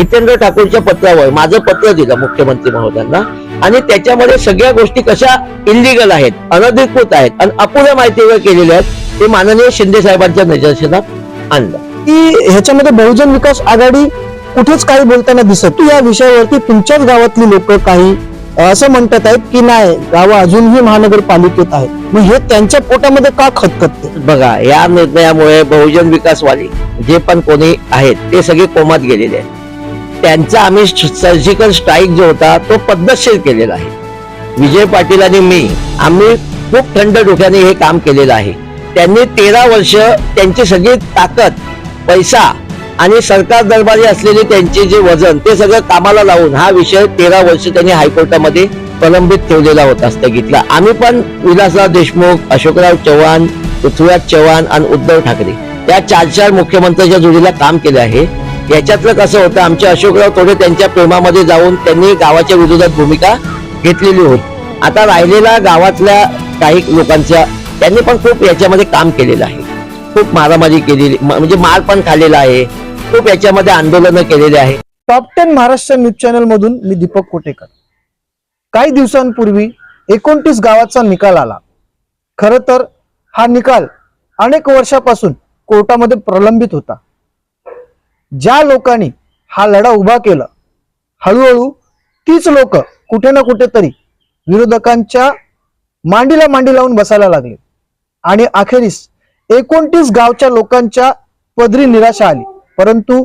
हितेंद्र ठाकूरच्या पत्रावर माझं पत्र दिलं मुख्यमंत्री महोदयांना. आणि त्याच्यामध्ये सगळ्या गोष्टी कशा इलिगल आहेत अनधिकृत आहेत आणि अपुऱ्या माहितीवर केलेल्या आहेत ते माननीय शिंदे साहेबांच्या निदर्शनात आणलं. की ह्याच्यामध्ये बहुजन विकास आघाडी कुठेच काही बोलताना दिसत या विषयावरती तुमच्याच गावातली लोक काही असं म्हणतात आहेत की नाही गावं अजूनही महानगरपालिकेत आहेत. मग हे त्यांच्या पोटामध्ये का खतखतते? बघा या निर्णयामुळे बहुजन विकासवादी जे पण कोणी आहेत ते सगळे कोमात गेलेले आहेत. त्यांचा आम्ही सर्जिकल स्ट्राईक जो होता तो पद्धतशीर केलेला आहे. विजय पाटील आणि मी आम्ही खूप थंड डोक्याने हे काम केलेलं आहे. त्यांनी तेरा वर्ष त्यांची सगळी ताकद पैसा आणि सरकार दरबारी असलेले त्यांचे जे वजन ते सगळं कामाला लावून हा विषय तेरा वर्ष त्यांनी हायकोर्टामध्ये प्रलंबित ठेवलेला होता स्थगितला. आम्ही पण विलासराव देशमुख अशोकराव चव्हाण पृथ्वीराज चव्हाण आणि उद्धव ठाकरे या चार चार मुख्यमंत्र्यांच्या जोडीला काम केले आहे. याच्यातलं कसं होतं आमचे अशोकराव थोडे त्यांच्या प्रेमामध्ये जाऊन त्यांनी गावाच्या विरोधात भूमिका घेतलेली होती. आता राहिलेला गावातल्या काही लोकांच्या त्यांनी पण खूप याच्यामध्ये काम केलेलं आहे. खूप मारामारी केलेली म्हणजे मार पण खाल्लेला आहे. खूप याच्यामध्ये आंदोलनं केलेले आहे. Top ten Maharashtra news channel मधून मी दीपक कोटेकर. काही दिवसांपूर्वी एकोणतीस गावाचा निकाल आला. खर तर हा निकाल अनेक वर्षापासून कोर्टामध्ये प्रलंबित होता. ज्या लोकांनी हा लढा उभा केला हळूहळू तीच लोक कुठे ना कुठेतरी विरोधकांच्या मांडीला मांडी लावून बसायला लागले. आणि अखेरीस एकोणतीस गावच्या लोकांच्या पदरी निराशा आली. परंतु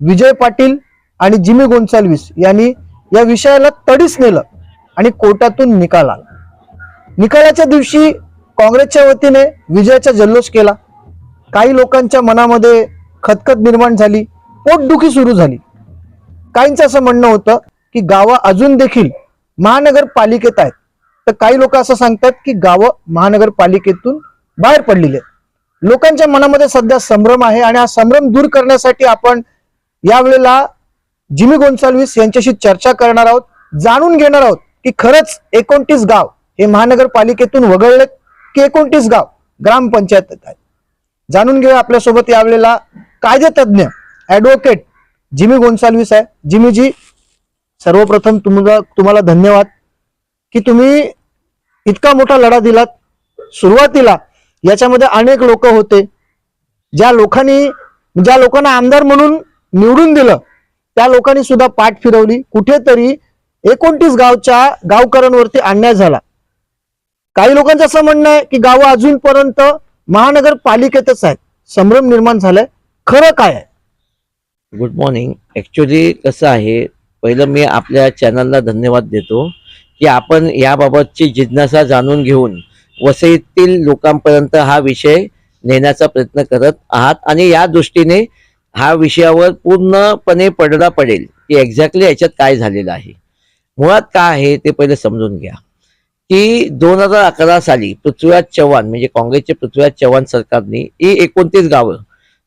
विजय पाटील आणि जिमी गोन्साल्विस यांनी या विषयाला तडीस नेलं आणि कोर्टातून निकाल आला. निकालाच्या दिवशी काँग्रेसच्या वतीने विजयाचा जल्लोष केला. काही लोकांच्या मनामध्ये खतखत निर्माण झाली. पोटदुखी सुरू झाली. काहींचं असं म्हणणं होतं की गावं अजून देखील महानगरपालिकेत आहेत. तर काही लोक असं सांगतात की गावं महानगरपालिकेतून बाहेर पडलेली आहेत. लोकांच्या मनामध्ये सध्या संभ्रम आहे आणि हा संभ्रम दूर करण्यासाठी आपण यावेळेला जिमी गोन्साल्विस यांच्याशी चर्चा करणार आहोत जाणून घेणार आहोत की खरंच एकोणतीस गाव हे महानगरपालिकेतून वगळलेत की एकोणतीस गाव ग्रामपंचायत आहेत. जाणून घेऊया आपल्यासोबत यावेळेला कायदेतज्ञ ऍडव्होकेट जिमी गोन्साल्विस आहे. जिमीजी सर्वप्रथम तुम्हाला तुम्हाला धन्यवाद की तुम्ही इतका मोठा लढा दिलात. सुरुवातीला याच्यामध्ये अनेक लोक होते. ज्या लोकांनी ज्या लोकांना आमदार म्हणून निवडून दिलं त्या लोकांनी सुद्धा पाठ फिरवली. कुठेतरी एकोणतीस गावच्या गावकऱ्यांवरती अन्याय झाला. काही लोकांचं असं म्हणणं आहे की गावं अजूनपर्यंत महानगरपालिकेतच आहेत. संभ्रम निर्माण झालाय. खरं काय आहे? गुड मॉर्निंग ॲक्च्युली कसं आहे पहिलं मी आपल्या चॅनलला धन्यवाद देतो की आपण याबाबतची जिज्ञासा जाणून घेऊन वसईतील लोकांपर्यंत हा विषय नेण्याचा प्रयत्न करत आहात आणि या दृष्टीने हा विषयावर पूर्णपणे पडदा पडेल की एक्झॅक्टली याच्यात काय झालेलं आहे. मुळात काय आहे ते पहिले समजून घ्या. की दोन हजार अकरा साली पृथ्वीराज चव्हाण म्हणजे काँग्रेसचे पृथ्वीराज चव्हाण सरकारने ही एकोणतीस गावं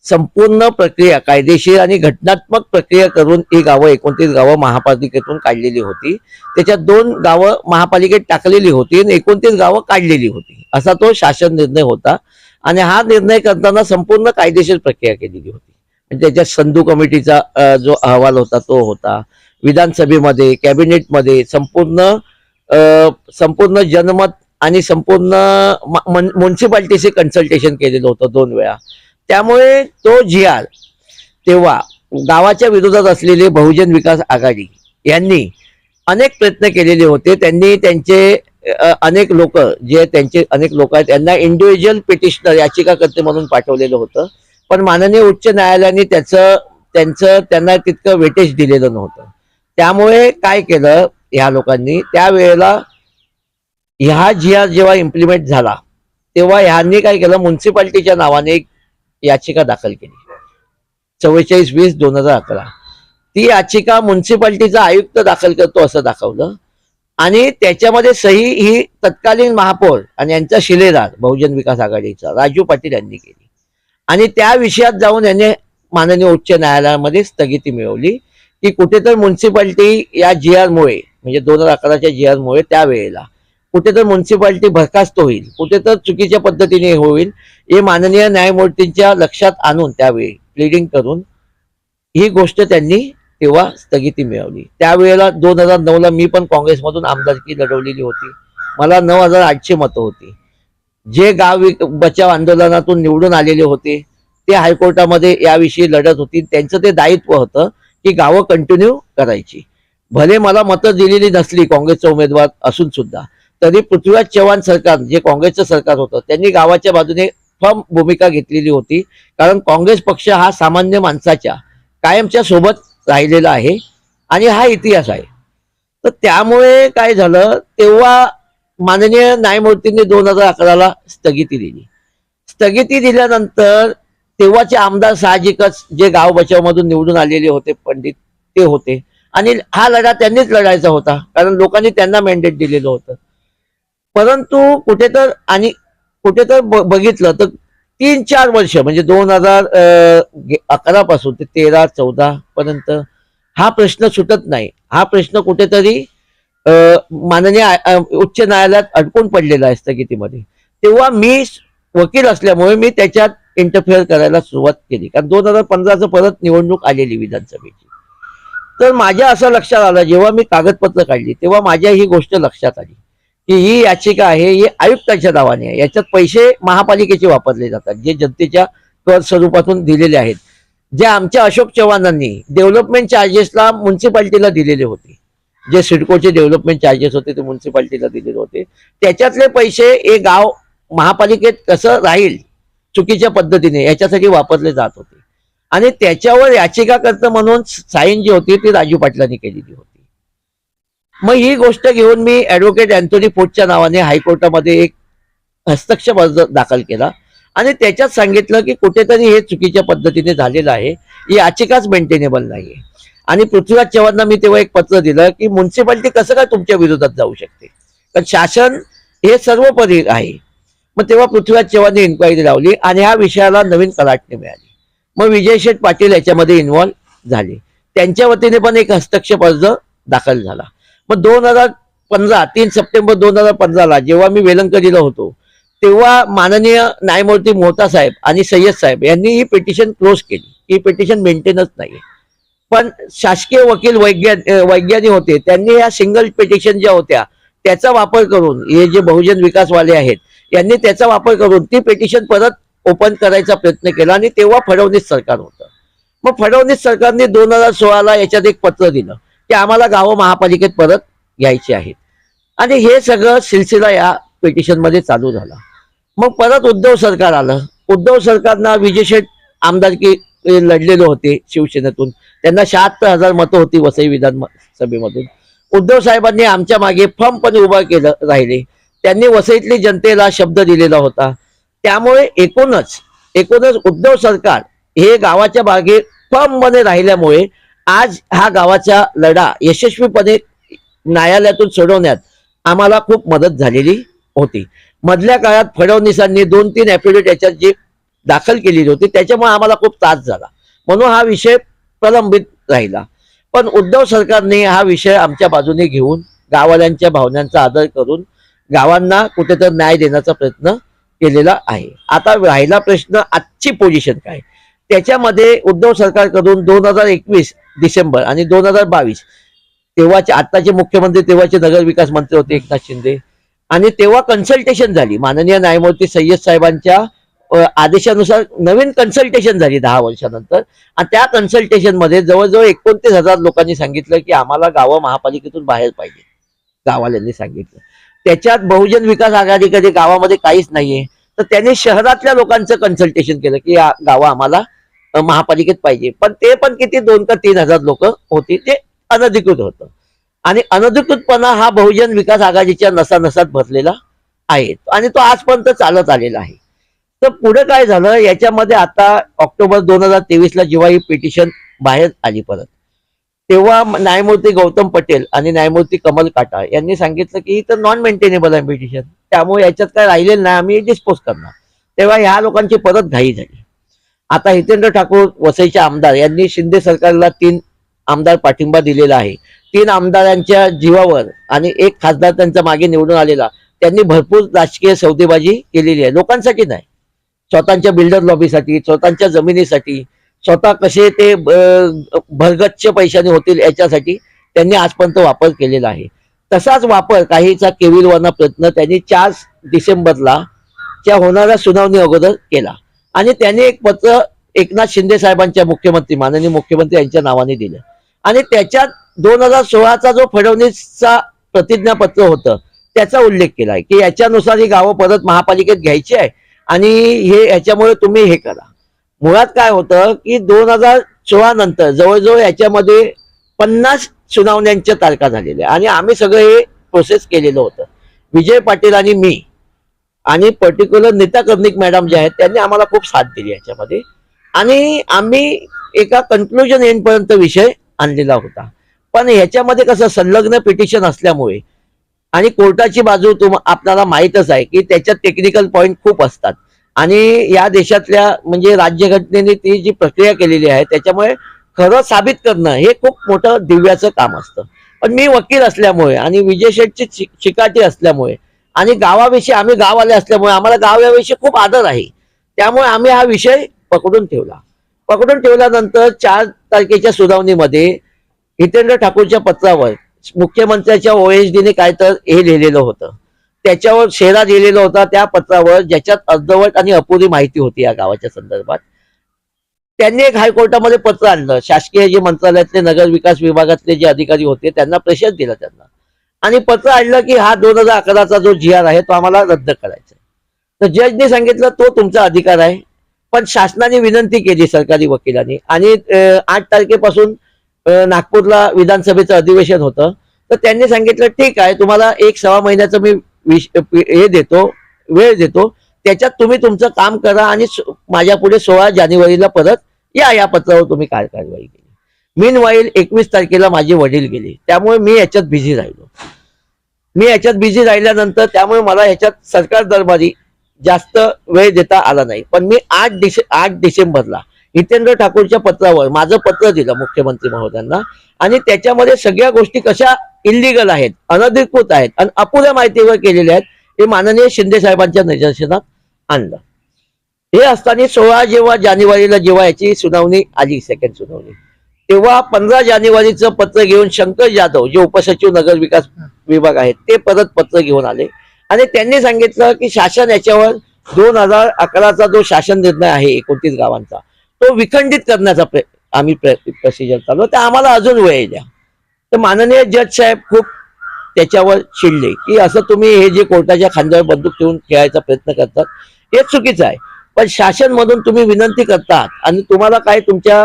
संपूर्ण प्रक्रिया कायदेशीर आणि घटनात्मक प्रक्रिया करून ही गावं एकोणतीस गावं महापालिकेतून काढलेली होती. त्याच्यात दोन गावं महापालिकेत टाकलेली होती आणि एकोणतीस गावं काढलेली होती. असा तो शासन निर्णय होता. आणि हा निर्णय करताना संपूर्ण कायदेशीर प्रक्रिया केलेली होती. म्हणजे त्याच्यात संधू कमिटीचा जो अहवाल होता तो होता. विधानसभेमध्ये कॅबिनेटमध्ये संपूर्ण संपूर्ण जनमत आणि संपूर्ण म्युन्सिपाल्टीशी कन्सल्टेशन केलेलं होतं दोन वेळा. त्यामुळे तो जी तेव्हा गावाच्या विरोधात असलेले बहुजन विकास आघाडी यांनी अनेक प्रयत्न केलेले होते. त्यांनी त्यांचे अनेक लोक जे त्यांचे अनेक लोक आहेत त्यांना इंडिव्हिज्युअल पिटिशनर याचिकाकर्ते म्हणून पाठवलेलं होतं. पण माननीय उच्च न्यायालयाने त्याचं त्यांचं त्यांना तितकं वेटेज दिलेलं नव्हतं. त्यामुळे काय केलं ह्या लोकांनी? त्यावेळेला ह्या जी जेव्हा इम्प्लिमेंट झाला तेव्हा ह्यांनी काय केलं? म्युन्सिपाल्टीच्या नावाने एक याचिका दाखल केली. चव्वेचाळीस वीस दोन हजार अकरा. ती याचिका म्युन्सिपाल्टीचा आयुक्त दाखल करतो असं दाखवलं. आणि त्याच्यामध्ये सही ही तत्कालीन महापौर आणि यांचा शिलेदार बहुजन विकास आघाडीचा राजू पाटील यांनी केली. आणि त्या विषयात जाऊन याने माननीय उच्च न्यायालयामध्ये स्थगिती मिळवली की कुठेतर म्युन्सिपाल्टी या जी मुळे म्हणजे दोन हजार अकराच्या जी मुळे त्यावेळेला कुठेतर म्युन्सिपाल्टी बरखास्त होईल कुठेतर चुकीच्या पद्धतीने होईल हे माननीय न्यायमूर्तींच्या लक्षात आणून त्यावेळी प्लिडिंग करून ही गोष्ट त्यांनी तेव्हा स्थगिती मिळवली. त्यावेळेला दोन हजार नऊला मी पण काँग्रेसमधून आमदारकी लढवलेली होती. मला नऊ हजार आठशे मतं होती. जे गाव विक- बचाव आंदोलनातून निवडून आलेले होते ते हायकोर्टामध्ये याविषयी लढत होती. त्यांचं ते दायित्व होतं की गावं कंटिन्यू करायची. भले मला मतं दिलेली नसली काँग्रेसचा उमेदवार असून सुद्धा तरी पृथ्वीराज चव्हाण सरकार जे काँग्रेसचं सरकार होतं त्यांनी गावाच्या बाजूने फर्म भूमिका घेतलेली होती. कारण काँग्रेस पक्ष हा सामान्य माणसाच्या कायमच्या सोबत राहिलेला आहे आणि हा इतिहास आहे. तर त्यामुळे काय झालं तेव्हा माननीय न्यायमूर्तींनी दोन हजार अकराला स्थगिती दिली. स्थगिती दिल्यानंतर तेव्हाचे आमदार साहजिकच जे गाव बचावमधून निवडून आलेले होते पंडित ते होते. आणि हा लढा त्यांनीच लढायचा होता कारण लोकांनी त्यांना मॅन्डेट दिलेलं होतं. परंतु कुठे तर आणि कुठे तर बघितलं तर तीन चार वर्ष म्हणजे दोन हजार अकरा पासून ते तेरा चौदा पर्यंत हा प्रश्न सुटत नाही. हा प्रश्न कुठेतरी माननीय उच्च न्यायालयात अडकून पडलेला आहे स्थगितीमध्ये. तेव्हा मी वकील असल्यामुळे मी त्याच्यात इंटरफेअर करायला सुरुवात केली. कारण दोन हजार पंधराचं परत निवडणूक आलेली विधानसभेची. तर माझ्या असं लक्षात आलं जेव्हा मी कागदपत्र काढली तेव्हा माझ्या ही गोष्ट लक्षात आली. की ही याचिका आहे ही आयुक्ताच्या नावाने आहे. याच्यात पैसे महापालिकेचे वापरले जातात जे जनतेच्या कर स्वरूपातून दिलेले आहेत. जे आमच्या अशोक चव्हाणांनी डेव्हलपमेंट चार्जेसला म्युन्सिपाल्टीला दिलेले होते. जे सिडकोचे डेव्हलपमेंट चार्जेस होते ते म्युन्सिपाल्टीला दिलेले होते. त्याच्यातले पैसे हे गाव महापालिकेत कसं राहील चुकीच्या पद्धतीने याच्यासाठी वापरले जात होते. आणि त्याच्यावर याचिकाकर्ता म्हणून साईन जी होती ती राजू पाटलांनी केलेली होती. मग ही गोष्ट घेऊन मी ऍडव्होकेट अँथोनी फोर्टच्या नावाने हायकोर्टामध्ये एक हस्तक्षेप अर्ज दाखल केला. आणि त्याच्यात सांगितलं की कुठेतरी हे चुकीच्या पद्धतीने झालेलं आहे. ही याचिकाच मेंटेनेबल नाही आणि पृथ्वीराज चव्हाणना मी तेव्हा एक पत्र दिलं की म्युन्सिपाल्टी कसं काय तुमच्या विरोधात जाऊ शकते? कारण शासन हे सर्वोपरी आहे. मग तेव्हा पृथ्वीराज चव्हाणने इन्क्वायरी लावली आणि ह्या विषयाला नवीन कलाटणी मिळाली. मग विजय शेठ पाटील याच्यामध्ये इन्व्हॉल्व झाले. त्यांच्या वतीने पण एक हस्तक्षेप अर्ज दाखल झाला. मग दोन हजार पंधरा तीन सप्टेंबर दोन हजार पंधराला जेव्हा मी वेलंकरीला होतो तेव्हा माननीय न्यायमूर्ती मोहता साहेब आणि सय्यद साहेब यांनी ही पिटिशन क्लोज केली. ही पिटिशन मेंटेनच नाही पण शासकीय वकील वैज्ञान वैज्ञानिक होते त्यांनी या सिंगल पिटिशन ज्या होत्या त्याचा वापर करून हे जे बहुजन विकासवाले आहेत यांनी त्याचा वापर करून ती पिटिशन परत ओपन करायचा प्रयत्न केला आणि तेव्हा फडणवीस सरकार होतं. मग फडणवीस सरकारने दोन हजार सोळाला याच्यात एक पत्र दिलं. की आम्हाला गावं महापालिकेत परत घ्यायची आहेत. आणि हे सगळं सिलसिला या पिटिशनमध्ये चालू झाला. मग परत उद्धव सरकार आलं. उद्धव सरकारना विजयशेठ आमदारकी लढलेले होते शिवसेनेतून. त्यांना शहात्तर हजार मतं होती वसई विधान सभेमधून उद्धव साहेबांनी आमच्या मागे फर्मपणे उभा केलं राहिले. त्यांनी वसईतली जनतेला शब्द दिलेला होता. त्यामुळे एकूणच एकूणच उद्धव सरकार हे गावाच्या मागे फर्ममध्ये राहिल्यामुळे आज हा गावाचा लढा यशस्वीपणे न्यायालयातून सोडवण्यात आम्हाला खूप मदत झालेली होती. मधल्या काळात फडणवीसांनी दोन तीन ऍफिडेविट याच्यात जी दाखल केलेली होती त्याच्यामुळे आम्हाला खूप त्रास झाला. म्हणून हा विषय प्रलंबित राहिला. पण उद्धव सरकारने हा विषय आमच्या बाजूने घेऊन गाववाल्यांच्या भावनांचा आदर करून गावांना कुठेतरी न्याय देण्याचा प्रयत्न केलेला आहे. आता राहिला प्रश्न आजची पोझिशन काय? त्याच्यामध्ये उद्धव सरकारकडून दोन हजार एकवीस डिसेंबर आणि दोन हजार बावीस. तेव्हाचे आत्ताचे मुख्यमंत्री तेव्हाचे नगरविकास मंत्री होते एकनाथ शिंदे. आणि तेव्हा कन्सल्टेशन झाली. माननीय न्यायमूर्ती सय्यद साहेबांच्या आदेशानुसार नवीन कन्सल्टेशन झाली दहा वर्षानंतर. आणि त्या कन्सल्टेशनमध्ये जवळजवळ एकोणतीस हजार लोकांनी सांगितलं की आम्हाला गावं महापालिकेतून बाहेर पाहिजे. गावाल्यांनी सांगितलं. त्याच्यात बहुजन विकास आघाडीकडे गावामध्ये काहीच नाहीये. तर त्याने शहरातल्या लोकांचं कन्सल्टेशन केलं की या गावं आम्हाला महापालिकेत पाहिजे. पण ते पण किती दोन का तीन हजार लोक होती ते अनधिकृत होतं. आणि अनधिकृतपणा हा बहुजन विकास आघाडीच्या नसानसात भरलेला आहे. आणि तो आजपर्यंत चालत आलेला आहे. तर पुढे काय झालं? याच्यामध्ये आता ऑक्टोबर दोन हजार तेवीस ला जेव्हा ही पिटिशन बाहेर आली परत तेव्हा न्यायमूर्ती गौतम पटेल आणि न्यायमूर्ती कमल काटा यांनी सांगितलं की ही तर नॉन मेंटेनेबल आहे पिटिशन. त्यामुळे याच्यात काय राहिलेलं नाही आम्ही डिस्पोज करणार. तेव्हा ह्या लोकांची परत घाई झाली. आता हितेंद्र ठाकूर वसईचे आमदार यांनी शिंदे सरकारला तीन आमदार पाठिंबा दिलेला आहे. तीन आमदारांच्या जीवावर आणि एक खासदार त्यांच्या मागे निवडून आलेला त्यांनी भरपूर राजकीय सौदेबाजी केलेली आहे. लोकांसाठी नाही. स्वतःच्या बिल्डर लॉबीसाठी स्वतःच्या जमिनीसाठी स्वतः कसे ते भरगच्छ भरगच्च पैशाने होतील याच्यासाठी त्यांनी आजपर्यंत वापर केलेला आहे. तसाच वापर काहीचा केविलवाना प्रयत्न त्यांनी चार डिसेंबरला च्या होणाऱ्या सुनावणी अगोदर केला. आणि त्यांनी एक पत्र एकनाथ शिंदे साहेबांच्या मुख्यमंत्री माननीय मुख्यमंत्री यांच्या नावाने दिलं. आणि त्याच्यात दोन हजार सोळाचा जो फडणवीसचा प्रतिज्ञापत्र होतं त्याचा उल्लेख केला आहे की याच्यानुसार ही गावं परत महापालिकेत घ्यायची आहे आणि हे याच्यामुळे तुम्ही हे करा. मुळात काय होतं की दोन हजार सोळा नंतर जवळजवळ याच्यामध्ये पन्नास सुनावण्यांच्या तारखा झालेल्या आणि आम्ही सगळं हे प्रोसेस केलेलं होतं. विजय पाटील आणि मी आणि पर्टिक्युलर नीता कर्णिक मॅडम जे आहेत त्यांनी आम्हाला खूप साथ दिली याच्यामध्ये. आणि आम्ही एका कन्क्लुजन येईपर्यंत विषय आणलेला होता. पण ह्याच्यामध्ये कसं संलग्न पिटिशन असल्यामुळे आणि कोर्टाची बाजू तुम आपल्याला माहीतच आहे की त्याच्यात टेक्निकल पॉईंट खूप असतात. आणि या देशातल्या म्हणजे राज्यघटनेने ती जी प्रक्रिया केलेली आहे त्याच्यामुळे खरं साबित करणं हे खूप मोठं दिव्याचं काम असतं. पण मी वकील असल्यामुळे आणि विजय शेठची शिकाटी असल्यामुळे आणि गावाविषयी आम्ही गाववाले असल्यामुळे आम्हाला गाव याविषयी खूप आदर आहे. त्यामुळे आम्ही हा विषय पकडून ठेवला. पकडून ठेवल्यानंतर चार तारखेच्या सुनावणीमध्ये हितेंद्र ठाकूरच्या पत्रावर मुख्यमंत्र्याच्या ओएसडीने काय तर हे लिहिलेलं होतं. त्याच्यावर शेरा लिहिलेला होता त्या पत्रावर ज्याच्यात अर्धवट आणि अपुरी माहिती होती या गावाच्या संदर्भात. त्यांनी एक हायकोर्टामध्ये पत्र आणलं. शासकीय जे मंत्रालयातले नगर विकास विभागातले जे अधिकारी होते त्यांना प्रेशर दिला त्यांना. आणि पत्र आणलं की हा दोन हजार अकराचा जो जी आर आहे तो आम्हाला रद्द करायचा आहे. तर जजने सांगितलं तो तुमचा अधिकार आहे. पण शासनाने विनंती केली सरकारी वकिलांनी. आणि आठ तारखेपासून नागपूरला विधानसभेचं अधिवेशन होतं. तर त्यांनी सांगितलं ठीक आहे तुम्हाला एक सव्वा महिन्याचं मी विश हे देतो वेळ देतो. त्याच्यात तुम्ही तुमचं काम करा आणि माझ्या पुढे सोळा जानेवारीला परत या या पत्रावर तुम्ही काय कारवाई केली. मीन वाईल एकवीस तारखेला माझे वडील गेले. त्यामुळे मी याच्यात बिझी राहिलो. मी याच्यात बिझी राहिल्यानंतर त्यामुळे मला याच्यात सरकार दरबारी जास्त वेळ देता आला नाही. पण मी आठ डिसे आठ डिसेंबरला हितेंद्र ठाकूरच्या पत्रावर माझं पत्र दिलं मुख्यमंत्री महोदयांना आणि त्याच्यामध्ये सगळ्या गोष्टी कशा इलिगल आहेत अनधिकृत आहेत आणि अपुऱ्या माहितीवर केलेल्या आहेत हे माननीय शिंदे साहेबांच्या निदर्शनात आणलं. हे असताना सोळा जेव्हा जानेवारीला जेव्हा याची सुनावणी आली सेकंड सुनावणी तेव्हा पंधरा जानेवारीचं पत्र घेऊन शंकर जाधव जे उपसचिव नगर विकास विभाग आहेत ते परत पत्र घेऊन आले. आणि त्यांनी सांगितलं की शासन याच्यावर दोन हजार अकराचा जो शासन निर्णय आहे एकोणतीस गावांचा तो विखंडित करण्याचा प्र- आम्ही प्रोसिजर चालू तर आम्हाला अजून वेळ द्या. तर माननीय जज साहेब खूप त्याच्यावर चिडले की असं तुम्ही हे जे कोर्टाच्या खांद्यावर बंदूक ठेवून खेळायचा प्रयत्न करतात हे चुकीचं आहे. पण शासन मधून तुम्ही विनंती करतात आणि तुम्हाला काय तुमच्या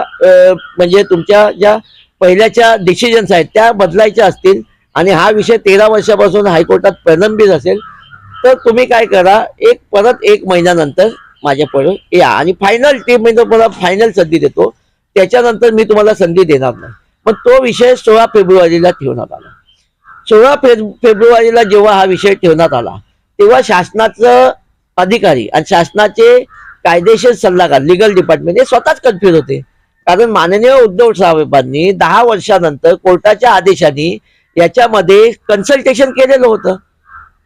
म्हणजे तुमच्या ज्या पहिल्याच्या डिसिजन्स आहेत त्या बदलायच्या असतील आणि हा विषय तेरा वर्षापासून हायकोर्टात प्रलंबित असेल तर तुम्ही काय करा एक परत एक महिन्यानंतर माझ्याकडे या. आणि फायनल टीम मी तुम्हाला फायनल संधी देतो. त्याच्यानंतर मी तुम्हाला संधी देणार नाही. पण तो विषय सोळा फेब्रुवारीला ठेवण्यात आला. सोळा फेब्रुवारीला जेव्हा हा विषय ठेवण्यात आला तेव्हा शासनाचं अधिकारी आणि शासनाचे कायदेशीर सल्लागार लिगल डिपार्टमेंट हे स्वतःच कन्फ्युज होते. कारण माननीय उद्धव साहेबांनी दहा वर्षानंतर कोर्टाच्या आदेशाने याच्यामध्ये कन्सल्टेशन केलेलं होतं.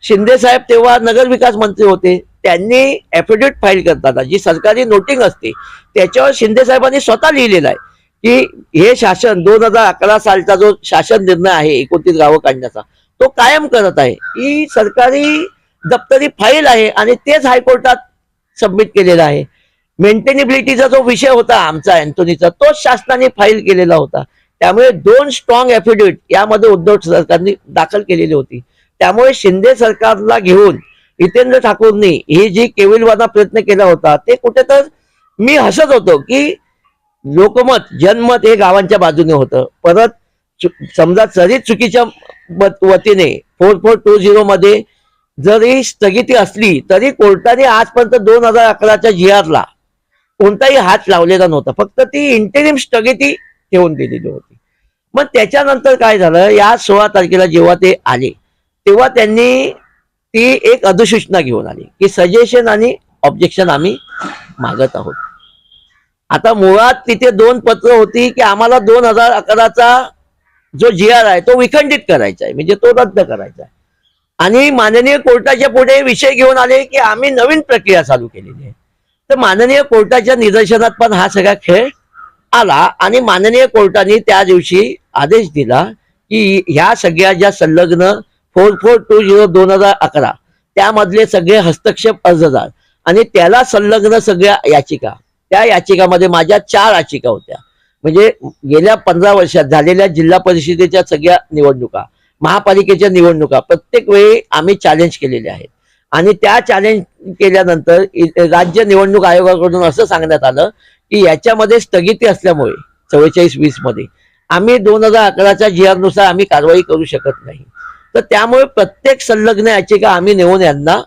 शिंदे साहेब तेव्हा नगरविकास मंत्री होते. त्यांनी ऍफिडेविट फाईल करताना जी सरकारी नोटिंग असते त्याच्यावर शिंदे साहेबांनी स्वतः लिहिलेलं आहे की हे शासन दोन हजार अकरा सालचा जो शासन निर्णय आहे एकोणतीस गावं काढण्याचा तो कायम करत आहे. ही सरकारी दप्तरी फाईल आहे आणि तेच हायकोर्टात सबमिट केलेला आहे. मेंटेनेबिलिटीचा जो विषय होता आमचा अँथोनीचा तोच शासनाने फाईल केलेला होता. त्यामुळे दोन स्ट्रॉंग ऍफिडेविट यामध्ये उद्धव सरकारने दाखल केलेली होती. त्यामुळे शिंदे सरकारला घेऊन हितेंद्र ठाकूरनी ही जी केविलवादा प्रयत्न केला होता ते कुठे तर मी हसत होतो की लोकमत जनमत हे गावांच्या बाजूने होतं. परत समजा जरी चुकीच्या वतीने फोर फोर टू झिरो मध्ये जरी स्थगिती असली तरी कोर्टाने आजपर्यंत दोन हजार अकराच्या जी ला कोणताही हात लावलेला नव्हता. फक्त ती इंटेरिम स्थगिती ठेवून दिलेली होती. मग त्याच्यानंतर काय झालं? या सोळा तारखेला जेव्हा ते आले तेव्हा त्यांनी ती एक अधिसूचना घेऊन आली की सजेशन आणि ऑब्जेक्शन आम्ही मागत आहोत. आता मुळात तिथे दोन पत्र होती की आम्हाला दोन हजार अकराचा जो जी आर आहे तो विखंडित करायचा आहे. म्हणजे तो रद्द करायचा आहे. आणि माननीय कोर्टाच्या पुढे विषय घेऊन आले की आम्ही नवीन प्रक्रिया चालू केलेली आहे. तर माननीय कोर्टाच्या निदर्शनात पण हा सगळा खेळ आला आणि माननीय कोर्टाने त्या दिवशी आदेश दिला की ह्या सगळ्या ज्या संलग्न फोर फोर टू झिरो दोन हजार अकरा त्यामधले सगळे हस्तक्षेप अर्जदार आणि त्याला संलग्न सगळ्या याचिका त्या याचिकामध्ये माझ्या चार याचिका होत्या. म्हणजे गेल्या पंधरा वर्षात झालेल्या जिल्हा परिषदेच्या सगळ्या निवडणुका महापालिकेच्या निवडणुका प्रत्येक वेळी आम्ही चॅलेंज केलेले आहेत. आणि त्या चॅलेंज केल्यानंतर राज्य निवडणूक आयोगाकडून असं सांगण्यात आलं की याच्यामध्ये स्थगिती असल्यामुळे चव्वेचाळीस वीसमध्ये आम्ही दोन हजार अकराच्या जी आरनुसार आम्ही कारवाई करू शकत नाही. तर त्यामुळे प्रत्येक संलग्न याचिका आम्ही नेऊन यांना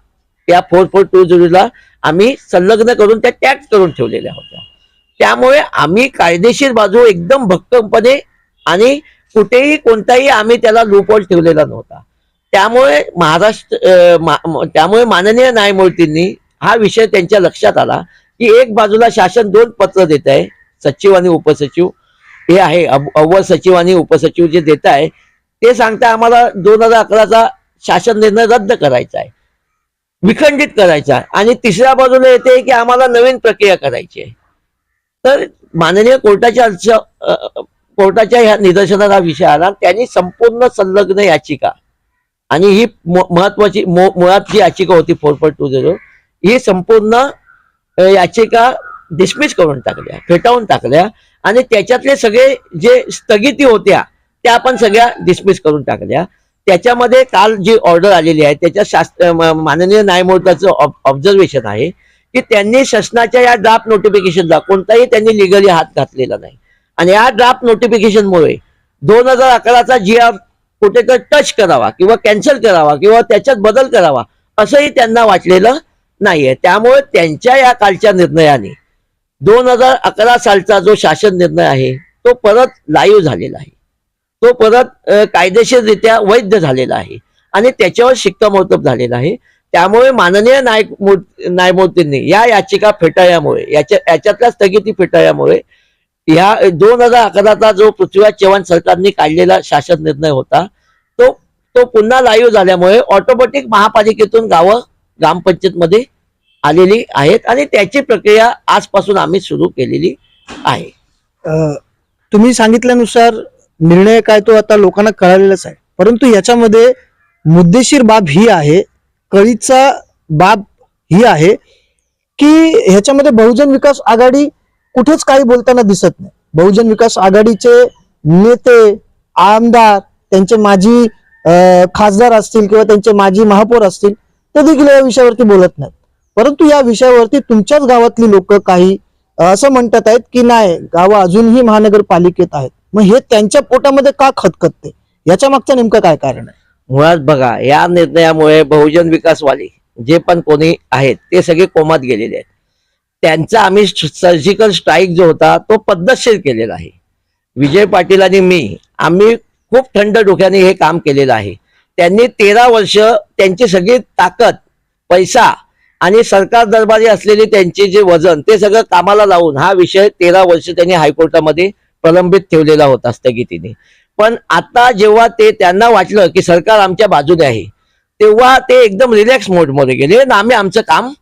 या फोर फोर टू झिरोला आम्ही संलग्न करून त्या टॅग करून ठेवलेल्या होत्या. त्यामुळे आम्ही कायदेशीर बाजू एकदम भक्कमपणे आणि कुठेही कोणताही आम्ही त्याला लूपहोल ठेवलेला नव्हता. त्यामुळे महाराष्ट्र मा- त्यामुळे माननीय न्यायमूर्तींनी हा विषय त्यांच्या लक्षात आला की एक बाजूला शासन दोन पत्र देत आहे सचिव आणि उपसचिव. हे आहे अव्वल सचिव आणि उपसचिव जे देत आहे ते सांगता आम्हाला दोन हजार अकराचा शासन निर्णय रद्द करायचा आहे. विखंडित करायचा आहे. आणि तिसऱ्या बाजूला येते की आम्हाला नवीन प्रक्रिया करायची आहे. तर माननीय कोर्टाच्या कोर्टाच्या ह्या निदर्शनाला विषय आला त्यांनी संपूर्ण संलग्न याचिका आणि ही महत्वाची मुळात जी याचिका होती फोर फोर टू झिरो ही संपूर्ण याचिका डिसमिस करून टाकल्या फेटाळून टाकल्या आणि त्याच्यातले सगळे जे स्थगिती होत्या त्या आपण सगळ्या डिसमिस करून टाकल्या. त्याच्यामध्ये काल जी ऑर्डर आलेली आहे त्याच्या शास्त्र माननीय न्यायमूर्ताचं ऑब्झर्वेशन आहे की त्यांनी शासनाच्या या ड्राफ्ट नोटिफिकेशनला कोणताही त्यांनी लिगली हात घातलेला नाही. आणि या ड्राफ्ट नोटिफिकेशनमुळे दोन हजार अकराचा जी आर कुठेतरी टच करावा किंवा कॅन्सल करावा किंवा त्याच्यात बदल करावा असंही त्यांना वाटलेलं नाहीये. त्यामुळे त्यांच्या या कालच्या निर्णयाने दोन हजार अकरा सालचा जो शासन निर्णय आहे तो परत लाईव्ह झालेला आहे. तो परत कायदेशीररित्या वैध झालेला आहे आणि त्याच्यावर शिक्कामोर्तब झालेला आहे. त्यामुळे माननीय नायक न्यायमूर्तींनी या याचिका फेटाळल्यामुळे याच्या याच्यातल्या स्थगिती फेटाळल्यामुळे ह्या दोन हजार अकराचा जो पृथ्वीराज चव्हाण सरकारने काढलेला शासन निर्णय होता तो तो पुन्हा लाईव्ह झाल्यामुळे ऑटोमॅटिक महापालिकेतून गावं ग्रामपंचायतमध्ये आलेली आहेत आणि त्याची प्रक्रिया आजपासून आम्ही सुरू केलेली आहे. तुम्ही सांगितल्यानुसार निर्णय काय तो आता लोकांना कळालेलाच आहे. परंतु याच्यामध्ये मुद्देशीर बाब ही आहे कळीचा बाब ही आहे की ह्याच्यामध्ये बहुजन विकास आघाडी कुठेच काही बोलताना दिसत नाही. बहुजन विकास आघाडीचे नेते आमदार त्यांचे माजी खासदार असतील किंवा त्यांचे माजी महापौर असतील ते देखील या विषयावरती बोलत नाहीत. परंतु या विषयावरती तुमच्याच गावातली लोक काही असं म्हणतात आहेत की नाही गावं अजूनही महानगरपालिकेत आहेत. मग हे त्यांच्या पोटामध्ये का खतखतते? याच्या मागचं नेमकं काय कारण आहे? मुळात बघा या निर्णयामुळे बहुजन विकासवाले जे पण कोणी आहेत ते सगळे कोमात गेलेले आहेत. त्यांचा आम्ही सर्जिकल स्ट्राईक जो होता तो पद्धतशीर केलेला आहे. विजय पाटील आणि मी आम्ही खूप थंड डोक्याने हे काम केलेलं आहे. त्यांनी तेरा वर्ष त्यांची सगळी ताकद पैसा आणि सरकार दरबारी असलेले त्यांचे जे वजन ते सगळं कामाला लावून हा विषय तेरा वर्ष त्यांनी हायकोर्टामध्ये प्रलंबित ठेवलेला होता स्थगितीने. पण आता जेव्हा ते त्यांना वाटलं की सरकार आमच्या बाजूने आहे तेव्हा ते एकदम रिलॅक्स मोडमध्ये गेले आणि आम्ही आमचं काम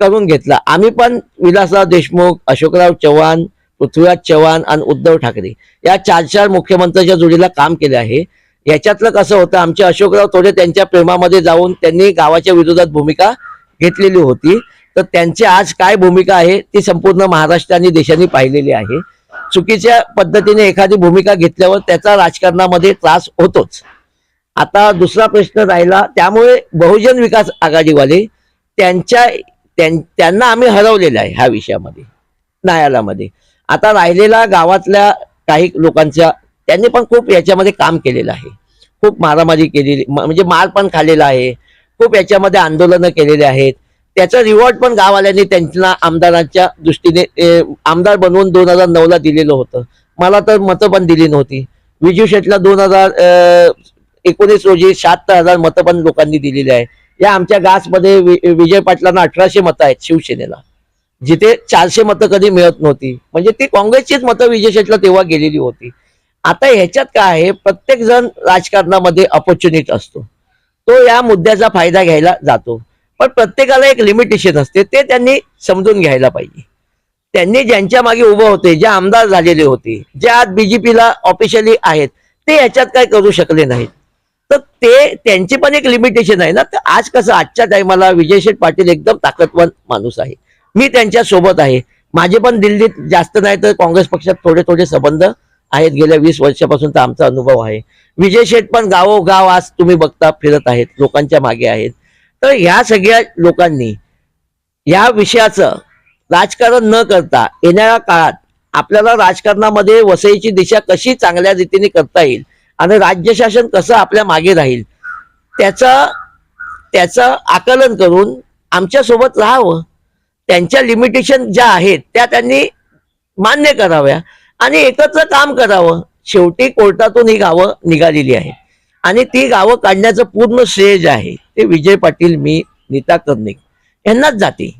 करून घेतला. आम्ही पण विलासराव देशमुख अशोकराव चव्हाण पृथ्वीराज चव्हाण आणि उद्धव ठाकरे या चार चार मुख्यमंत्र्यांच्या जोडीला काम केले आहे. याच्यातलं कसं होतं आमचे अशोकराव थोडे त्यांच्या प्रेमामध्ये जाऊन त्यांनी गावाच्या विरोधात भूमिका घेतलेली होती. तर त्यांची आज काय भूमिका आहे ती संपूर्ण महाराष्ट्र आणि देशाने पाहिलेली आहे. चुकीच्या पद्धतीने एखादी भूमिका घेतल्यावर त्याचा राजकारणामध्ये त्रास होतोच. आता दुसरा प्रश्न राहिला त्यामुळे बहुजन विकास आघाडीवाले त्यांच्या त्यांना आम्ही हरवलेलं आहे ह्या विषयामध्ये न्यायालयामध्ये. आता राहिलेला गावातल्या काही लोकांच्या त्यांनी पण खूप याच्यामध्ये काम केलेलं आहे. खूप मारामारी केलेली म्हणजे मार पण खाल्लेला आहे. खूप याच्यामध्ये आंदोलनं केलेले आहेत. त्याचा रिवॉर्ड पण गाववाल्यांनी त्यांना आमदारांच्या दृष्टीने आमदार बनवून दोन हजार नऊला दिलेलं होतं. मला तर मतं पण दिली नव्हती. विजू शेटला दोन हजार एकोणीस रोजी शहात्तर हजार मतं पण लोकांनी दिलेली आहे. या आमच्या गासमध्ये विजय पाटलांना अठराशे मतं आहेत शिवसेनेला. जिथे चारशे मतं कधी मिळत नव्हती. म्हणजे ती काँग्रेसचीच मतं विजय शेटला तेव्हा गेलेली होती. आता ह्याच्यात काय आहे? प्रत्येक जण राजकारणामध्ये अपॉर्च्युनिट असतो. तो या मुद्द्याचा फायदा घ्यायला जातो. पण प्रत्येकाला एक लिमिटेशन असते. ते त्यांनी समजून घ्यायला पाहिजे. त्यांनी ज्यांच्या मागे उभं होते जे आमदार झालेले होते जे आज बीजेपीला ऑफिशियली आहेत ते ह्याच्यात काय करू शकले नाहीत. तर ते त्यांचे पण एक लिमिटेशन आहे ना. तर आज कसं आजच्या टायमाला विजय शेठ पाटील एकदम ताकदवान माणूस आहे. मी त्यांच्यासोबत आहे. माझे पण दिल्लीत जास्त नाही तर काँग्रेस पक्षात थोडे थोडे संबंध आहेत. गेल्या वीस वर्षापासून तर आमचा अनुभव आहे. विजय शेठ पण गावोगाव आज तुम्ही बघता फिरत आहेत लोकांच्या मागे आहेत. तर ह्या सगळ्या लोकांनी या विषयाचं राजकारण न करता येणाऱ्या काळात आपल्याला राजकारणामध्ये वसईची दिशा कशी चांगल्या रीतीने करता येईल आणि राज्य शासन कसं आपल्या मागे राहील त्याचं त्याचं आकलन करून आमच्यासोबत राहावं. त्यांच्या लिमिटेशन ज्या आहेत त्या त्यांनी मान्य कराव्या आणि एकत्र काम करावं. शेवटी कोर्टातून ही गावं निघालेली आहे आणि ती गावं काढण्याचं पूर्ण श्रेय जे आहे ते विजय पाटील मी नीता कर्णिक यांनाच जाते.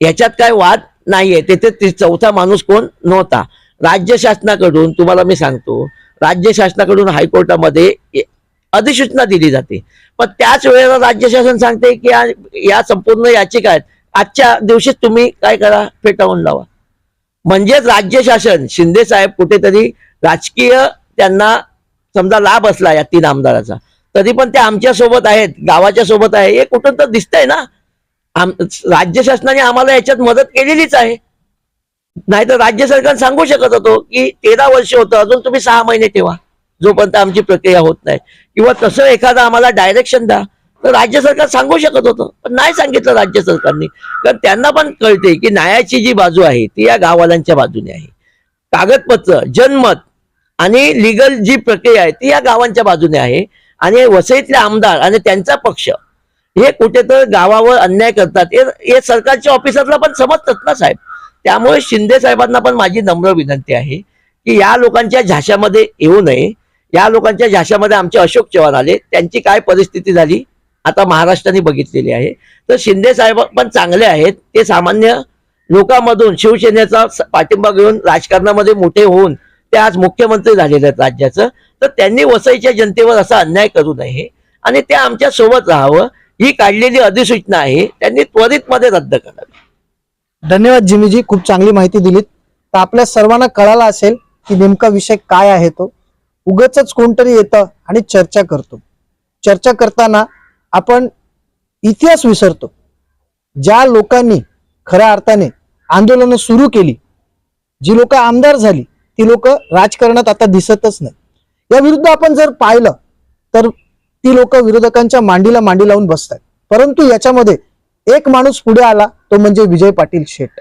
याच्यात काय वाद नाहीये. तेथे चौथा माणूस कोण? नव्हता. राज्य शासनाकडून तुम्हाला मी सांगतो राज्य शासनाकडून हायकोर्टामध्ये अधिसूचना दिली जाते. पण त्याच वेळेला राज्य शासन सांगते की या- या संपूर्ण याचिका आहेत. आजच्या दिवशीच तुम्ही काय करा? फेटाळून लावा. म्हणजेच राज्य शासन शिंदे साहेब कुठेतरी राजकीय त्यांना समजा लाभ असला या तीन आमदाराचा तरी पण ते आमच्यासोबत आहेत गावाच्या सोबत आहे. हे कुठं तर दिसतंय ना. आम- राज्य शासनाने आम्हाला याच्यात मदत केलेलीच आहे. नाही तर राज्य सरकार सांगू शकत होतो की तेरा वर्ष होतं अजून तुम्ही सहा महिने ठेवा. जोपर्यंत आमची प्रक्रिया होत नाही. किंवा तसं एखादं आम्हाला डायरेक्शन द्या तर राज्य सरकार सांगू शकत होतं. पण नाही सांगितलं राज्य सरकारने. कारण त्यांना पण कळते की न्यायाची जी बाजू आहे ती या गाववाल्यांच्या बाजूने आहे. कागदपत्र जनमत आणि लिगल जी प्रक्रिया आहे ती या गावांच्या बाजूने आहे. आणि वसईतले आमदार आणि त्यांचा पक्ष हे कुठेतरी गावावर अन्याय करतात. हे सरकारच्या ऑफिसरला पण समजतात ना साहेब. त्यामुळे शिंदे साहेबांना पण माझी नम्र विनंती आहे की या लोकांच्या झाशामध्ये येऊ नये. या लोकांच्या झाशामध्ये आमचे अशोक चव्हाण आले. त्यांची काय परिस्थिती झाली आता महाराष्ट्राने बघितलेली आहे. तर शिंदे साहेब पण चांगले आहेत. ते सामान्य लोकांमधून शिवसेनेचा पाठिंबा घेऊन राजकारणामध्ये मोठे होऊन ते आज मुख्यमंत्री झालेले आहेत राज्याचं. तर त्यांनी वसईच्या जनतेवर असा अन्याय करू नये आणि ते आमच्यासोबत राहावं. ही काढलेली अधिसूचना आहे. त्यांनी त्वरित मध्ये रद्द करावी. धन्यवाद जिमीजी खूप चांगली माहिती दिलीत. तर आपल्या सर्वांना कळाला असेल की नेमका विषय काय आहे तो. उगच कोणतरी येतं आणि चर्चा करतो. चर्चा करताना आपण इतिहास विसरतो. ज्या लोकांनी खऱ्या अर्थाने आंदोलनं सुरू केली जी लोक आमदार झाली ती लोक राजकारणात आता दिसतच नाही या विरुद्ध आपण जर पाहिलं तर ती लोक विरोधकांच्या मांडीला मांडी लावून बसतात परंतु याच्यामध्ये एक माणूस पुढे आला तो म्हणजे विजय पाटील शेट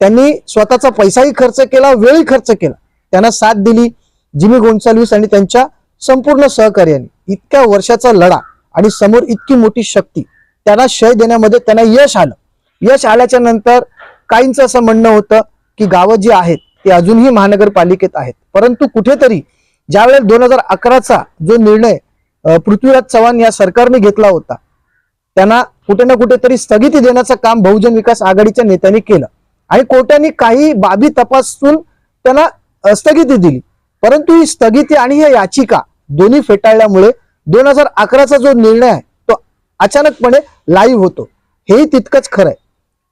त्यांनी स्वतःचा पैसाही खर्च केला वेळही खर्च केला. त्यांना साथ दिली जिमी गोन्साल्विस आणि त्यांच्या संपूर्ण सहकार्याने. इतक्या वर्षाचा लढा आणि समोर इतकी मोठी शक्ती त्यांना शय देण्यामध्ये त्यांना यश आलं. यश आल्याच्यानंतर काहींचं असं म्हणणं होतं की गावं जी आहेत ती अजूनही महानगरपालिकेत आहेत. परंतु कुठेतरी ज्यावेळेस दोन हजार अकराचा जो निर्णय पृथ्वीराज चव्हाण या सरकारने घेतला होता त्यांना कुठे ना कुठेतरी स्थगिती देण्याचं काम बहुजन विकास आघाडीच्या नेत्यांनी केलं. आणि कोर्टाने काही बाबी तपासून त्यांना स्थगिती दिली. परंतु ही स्थगिती आणि ही याचिका दोन्ही फेटाळल्यामुळे दोन हजार अकराचा जो निर्णय आहे तो अचानकपणे लाईव्ह होतो. हेही तितकंच खरं आहे.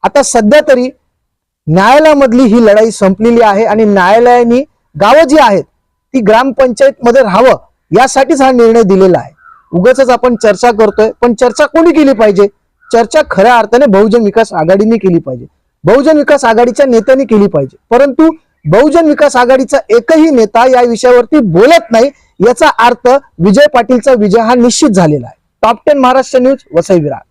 आता सध्या तरी न्यायालयामधली ही लढाई संपलेली आहे आणि न्यायालयाने गावं जी आहेत ती ग्रामपंचायत मध्ये राहावं यासाठीच हा निर्णय दिलेला आहे. उगाच आपण चर्चा करतोय पण चर्चा कोणी केली पाहिजे? चर्चा खऱ्या अर्थाने बहुजन विकास आघाडीने केली पाहिजे. बहुजन विकास आघाडीच्या नेत्यांनी केली पाहिजे. परंतु बहुजन विकास आघाडीचा एकही नेता या विषयावरती बोलत नाही याचा अर्थ विजय पाटीलचा विजय हा निश्चित झालेला आहे. Top ten Maharashtra news Vasai Virar.